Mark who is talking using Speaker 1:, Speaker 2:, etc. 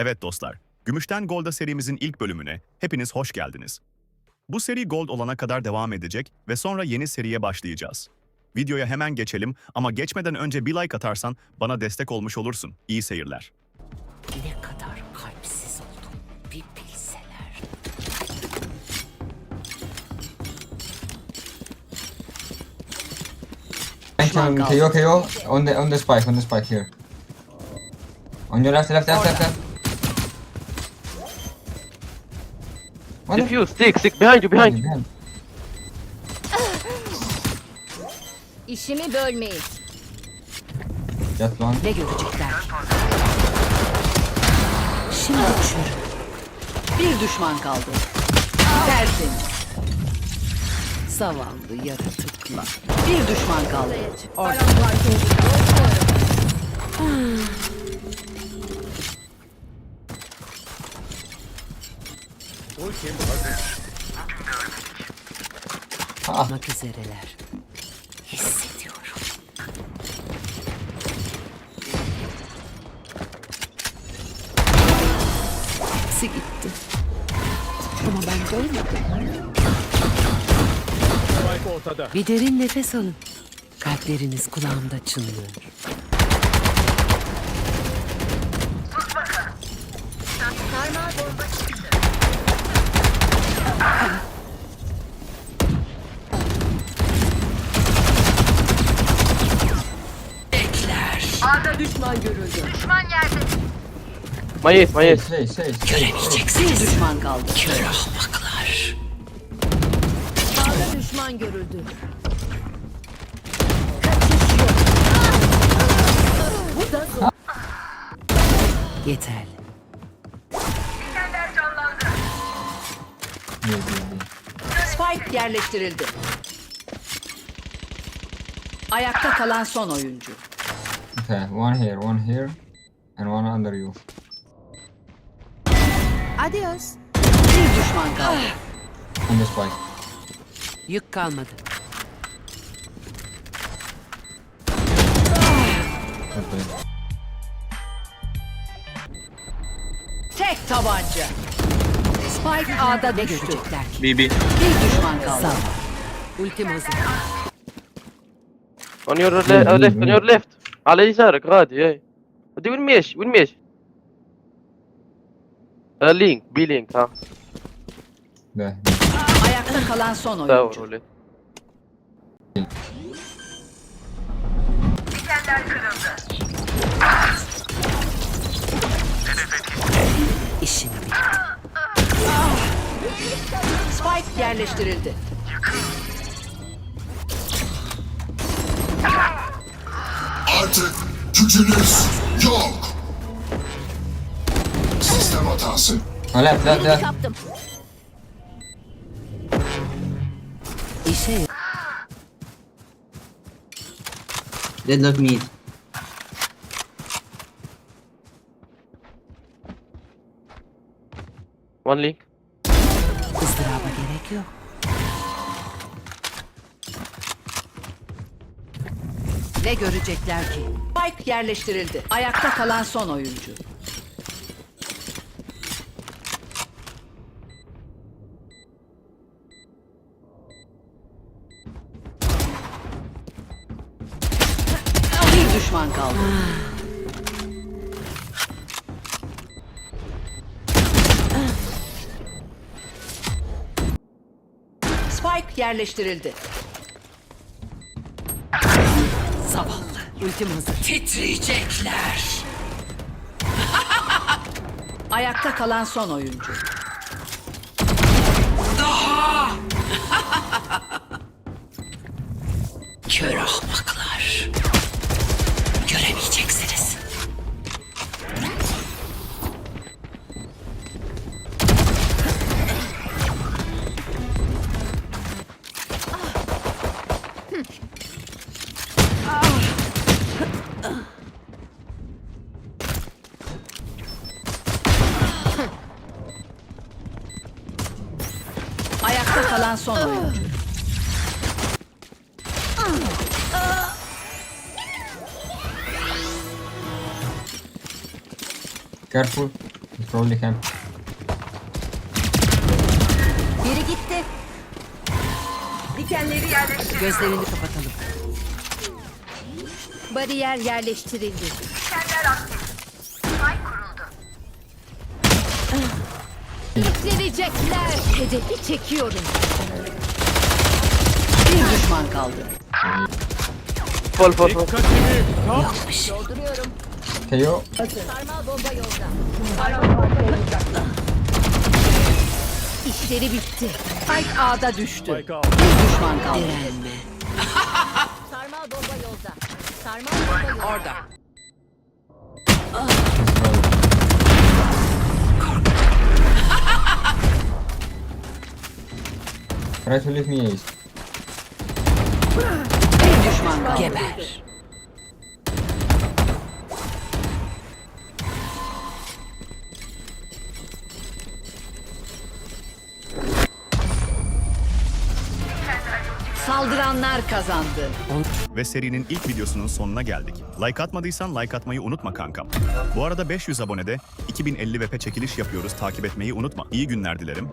Speaker 1: Evet dostlar, Gümüşten Gold'a serimizin ilk bölümüne hepiniz hoş geldiniz. Bu seri Gold olana kadar devam edecek ve sonra yeni seriye başlayacağız. Videoya hemen geçelim ama geçmeden önce bir like atarsan bana destek olmuş olursun. İyi seyirler.
Speaker 2: Ne kadar kalpsiz oldum bir bilseler. Düşman
Speaker 3: KO KO on the on the spike on the spike here. On your left left left left left. What
Speaker 4: Defuse, stick, stick, behind you, behind you.
Speaker 5: İşimi bölmeyin.
Speaker 3: Just one.
Speaker 2: Ne görecekler? Şimdi düşürüm. Bir düşman kaldı. Tertemiz. Zavallı yaratıklar. Bir düşman kaldı. Orada. Olmak üzereler. Hissediyorum. Hepsi gitti. Ama ben doymadım. Bir derin nefes alın. Kalpleriniz kulağımda çınlıyor.
Speaker 5: Sarmal bomba çıktı.
Speaker 2: Düşman görüldü.
Speaker 5: Düşman yerde.
Speaker 4: Ace, my ace.
Speaker 3: say say say.
Speaker 2: Bir düşman kaldı. Kör ahmaklar.
Speaker 5: Sağda düşman görüldü.
Speaker 2: Yeterli. Spike yerleştirildi. Ayakta kalan son oyuncu.
Speaker 3: Okay, one here, one here, and one under you.
Speaker 5: Adios.
Speaker 2: Bir düşman kaldı.
Speaker 3: On the spike.
Speaker 2: Yük kalmadı.
Speaker 3: Okay.
Speaker 2: Tek tabanca. Spike A'da ne görecekler ki?
Speaker 4: BB.
Speaker 2: Bir düşman kaldı. Sağ Ultim hazır.
Speaker 4: On your le uh, left, on your left. على يسارك غادي اي ودي وين ماشي وين ماشي آه لينك بي لينك ها
Speaker 3: There.
Speaker 2: Ayakta kalan son
Speaker 4: داور
Speaker 2: oyuncu.
Speaker 4: ولي
Speaker 2: yerleştirildi.
Speaker 6: Artık gücünüz yok. Sistem hatası.
Speaker 3: Hala hala
Speaker 5: hala.
Speaker 2: İşe yok.
Speaker 7: Deadlock mid.
Speaker 4: One link
Speaker 2: ızdıraba gerek yok. Ne görecekler ki? Spike yerleştirildi. Ayakta kalan son oyuncu. Bir düşman kaldı. Yerleştirildi. Zavallı. Ultim hazır. Titriyecekler. Ayakta kalan son oyuncu. Kalan son oyuncu.
Speaker 3: Careful. Probably camp.
Speaker 5: Biri gitti. Dikenleri yerleştir.
Speaker 2: Gözlerini kapatalım.
Speaker 5: Bariyer yerleştirildi. Yüklenecekler. Hedefi çekiyorum.
Speaker 2: Bir düşman kaldı.
Speaker 4: Fall, fall, fall.
Speaker 5: Dolduruyorum.
Speaker 3: KO.
Speaker 5: Sarmal bomba yolda. İşleri bitti.
Speaker 2: Spike A'da düştü. Bir düşman kaldı.
Speaker 5: Sarmal bomba yolda. Sarmal bomba yolda.
Speaker 2: Orada.
Speaker 3: Me ace.
Speaker 2: Bir düşman kaldı. Geber. Saldıranlar kazandı.
Speaker 1: Ve serinin ilk videosunun sonuna geldik. Like atmadıysan like atmayı unutma kankam. Bu arada 500 abonede 2050 VP çekiliş yapıyoruz. Takip etmeyi unutma. İyi günler dilerim.